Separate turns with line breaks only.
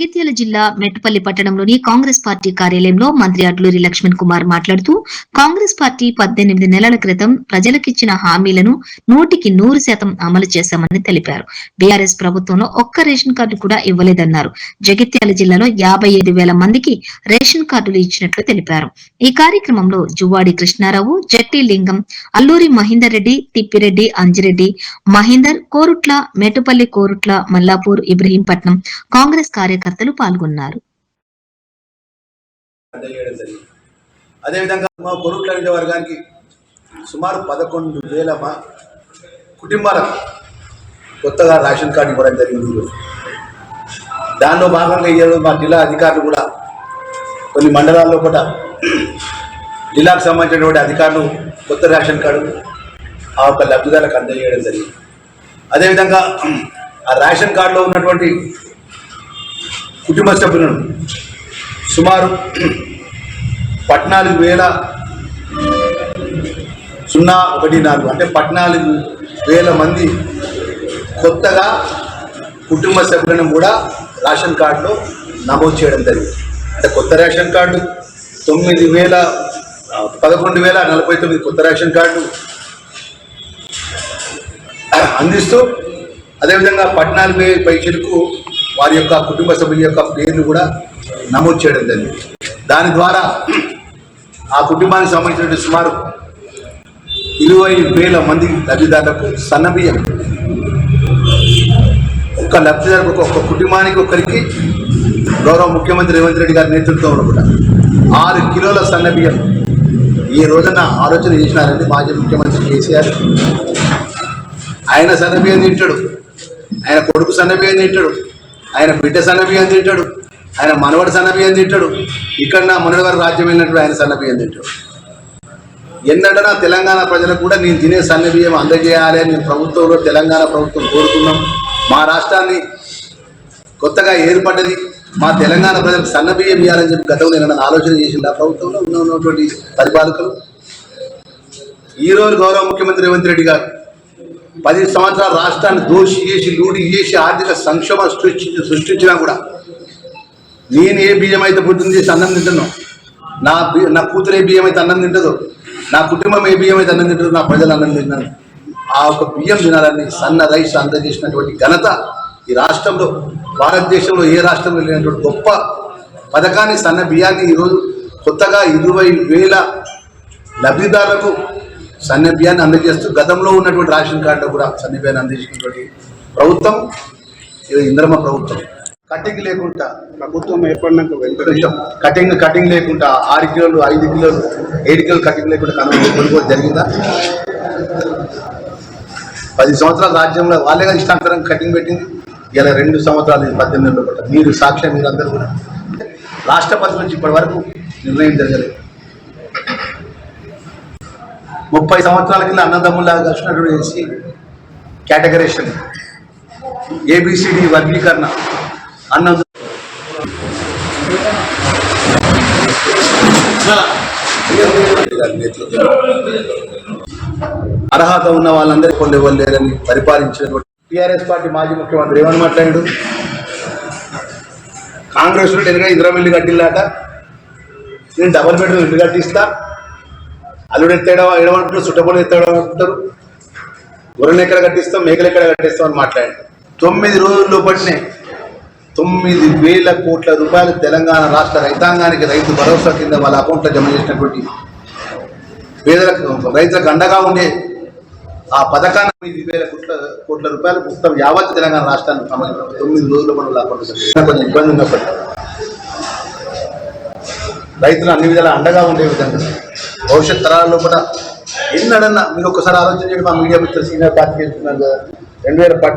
జగిత్యాల జిల్లా మెట్టుపల్లి పట్టణంలోని కాంగ్రెస్ పార్టీ కార్యాలయంలో మంత్రి అడ్లూరి లక్ష్మణ్ కుమార్ మాట్లాడుతూ కాంగ్రెస్ పార్టీ పద్దెనిమిది నెలల క్రితం ప్రజలకిచ్చిన హామీలను నూటికి నూరు శాతం అమలు చేశామని తెలిపారు. బీఆర్ఎస్ ప్రభుత్వంలో ఒక్క రేషన్ కార్డు కూడా ఇవ్వలేదన్నారు. జగిత్యాల జిల్లాలో యాభై ఐదు వేల మందికి రేషన్ కార్డులు ఇచ్చినట్లు తెలిపారు. ఈ కార్యక్రమంలో జువాడి కృష్ణారావు జట్టి లింగం అల్లూరి మహేందర్ రెడ్డి తిప్పిరెడ్డి అంజిరెడ్డి మహేందర్ కోరుట్ల మేటుపల్లి కోరుట్ల మల్లాపూర్ ఇబ్రహీంపట్నం కాంగ్రెస్ కార్యకర్తలు పాల్గొన్నారు.
అదేవిధంగా మా పొరుగుల విద్య వర్గానికి సుమారు పదకొండు వేల మా కుటుంబాలకు కొత్తగా రేషన్ కార్డు ఇవ్వడం జరిగింది. దానిలో భాగంగా ఈరోజు మా జిల్లా అధికారులు కూడా కొన్ని మండలాల్లో కూడా జిల్లాకు సంబంధించినటువంటి అధికారులు కొత్త రేషన్ కార్డు ఆ యొక్క లబ్ధిదారులకు అందజేయడం జరిగింది. అదేవిధంగా ఆ రేషన్ కార్డులో ఉన్నటువంటి కుటుంబ సభ్యులను సుమారు పద్నాలుగు వేల సున్నా ఒకటి నాలుగు అంటే పద్నాలుగు వేల మంది కొత్తగా కుటుంబ సభ్యులను కూడా రేషన్ కార్డులో నమోదు చేయడం జరిగింది. అంటే కొత్త రేషన్ కార్డు తొమ్మిది వేల పదకొండు వేల నలభై తొమ్మిది కొత్త రేషన్ కార్డు అందిస్తూ అదేవిధంగా పద్నాలుగు వేల పైచలకు వారి యొక్క కుటుంబ సభ్యుల యొక్క పేర్లు కూడా నమోదు చేయడం జరిగింది. దాని ద్వారా ఆ కుటుంబానికి సంబంధించినటువంటి సుమారు ఇరవై వేల మంది లబ్ధిదారులకు సన్నబియ్యం ఒక్క లబ్ధిదారులకు ఒక్క కుటుంబానికి ఒకరికి గౌరవ ముఖ్యమంత్రి రేవంత్ రెడ్డి గారి నేతృత్వంలో కూడా ఆరు కిలోల సన్నబియ్యం ఈ రోజున ఆలోచన చేసినారండి మాజీ ముఖ్యమంత్రి కేసీఆర్. ఆయన సన్నబియ్యం తింటాడు. ఆయన కొడుకు సన్నబియ్యం తింటాడు. ఆయన బిడ్డ సన్నబియ్యం తింటాడు. ఆయన మనవడు సన్నబియ్యం తింటాడు. ఇక్కడ నా మనవడి వారి రాజ్యం వెళ్ళినప్పుడు ఆయన సన్నబియ్యం తింటాడు. ఎన్నడనా తెలంగాణ ప్రజలకు కూడా నేను తినే సన్నబియ్యం అందజేయాలి అని ప్రభుత్వంలో తెలంగాణ ప్రభుత్వం కోరుతున్నాం మా రాష్ట్రాన్ని కొత్తగా ఏర్పడ్డది. మా తెలంగాణ ప్రజలకు సన్నబియ్యం ఇవ్వాలని చెప్పి గతంలో నేను ఆలోచన చేసింది? ఆ ప్రభుత్వంలో ఉన్న ఉన్నటువంటి పరిపాలకులు. ఈరోజు గౌరవ ముఖ్యమంత్రి రేవంత్ రెడ్డి గారు పది సంవత్సరాల రాష్ట్రాన్ని దోషి చేసి లూడి చేసి ఆర్థిక సంక్షోభం సృష్టించి సృష్టించినా కూడా నేను ఏ బియ్యం అయితే పుట్టింది చేసి అన్నం తింటున్నాం నా నా కూతురు ఏ బియ్యం అయితే అన్నం తింటుందో నా కుటుంబం ఏ బియ్యం అయితే అన్నం తింటుందో నా ప్రజలు అన్నం తింటారు ఆ ఒక బియ్యం తినాలని సన్న రైస్ అందజేసినటువంటి ఘనత ఈ రాష్ట్రంలో భారతదేశంలో ఏ రాష్ట్రంలో లేనటువంటి గొప్ప పథకాన్ని సన్న బియ్యాన్ని ఈరోజు కొత్తగా ఇరవై వేల లబ్ధిదారులకు సన్న బియ్యాన్ని అందజేస్తూ గతంలో ఉన్నటువంటి రేషన్ కార్డులో కూడా సన్న బియ్యాన్ని అందించినటువంటి ప్రభుత్వం ఇది ఇంద్రమ ప్రభుత్వం. కటింగ్ లేకుండా
ప్రభుత్వం ఏర్పడినాక
కొంచెం కటింగ్ కటింగ్ లేకుండా ఆరు కిలోలు ఐదు కిలోలు ఏడు కిలోలు కటింగ్ లేకుండా కనుగోలు కొనుగోలు జరిగిందా? పది సంవత్సరాల రాజ్యంలో వాళ్ళే కదా ఇష్టాంతరం కటింగ్ పెట్టింది. ఇలా రెండు సంవత్సరాలు పద్దెనిమిది మీరు సాక్ష్యం మీరు అందరూ కూడా. రాష్ట్రపతి నుంచి ఇప్పటి వరకు నిర్ణయం జరగలేదు. ముప్పై సంవత్సరాల కింద అన్నదమ్ములాగా కలిసినటువంటి చేసి కేటగరేషన్ ఏబిసిడి వర్గీకరణ. అన్న అర్హత ఉన్న వాళ్ళందరికీ కొన్ని ఇవ్వలేరని పరిపాలించినటువంటి టిఆర్ఎస్ పార్టీ మాజీ ముఖ్యమంత్రి ఏమని మాట్లాడాడు. కాంగ్రెస్ నుండి ఎదురుగా ఇందిరా ఇల్లు కట్టిల్లాట. నేను డబల్ బెడ్రూమ్ ఇల్లు కట్టిస్తా. అల్లుడు ఎత్తాడో ఏడమంటారు చుట్టపొలు ఎత్తాడో అనుకుంటారు గొర్రెలు ఎక్కడ కట్టిస్తాం మేకలు ఎక్కడ కట్టిస్తాం అని మాట్లాడాడు. తొమ్మిది రోజుల్లో పడినాయి తొమ్మిది వేల కోట్ల రూపాయలు తెలంగాణ రాష్ట్ర రైతాంగానికి రైతు భరోసా కింద వాళ్ళ అకౌంట్లో జమ చేసినటువంటి పేదలకు రైతులకు అండగా ఉండే ఆ పథకాన్ని తొమ్మిది వేల కోట్ల కోట్ల రూపాయలు మొత్తం యావత్ తెలంగాణ రాష్ట్రానికి సంబంధించిన తొమ్మిది రోజుల పనులు లేకుండా కొంచెం ఇబ్బంది ఉన్నప్పటికీ. రైతులు అన్ని విధాలా అండగా ఉండే విధంగా. భవిష్యత్ తరాల్లో కూడా ఎన్నడన్నా మీరు ఒకసారి ఆలోచన చేయడం మా మీడియా మిత్రులు సీనియర్ పార్టీ చేస్తున్నారు కదా. రెండు వేల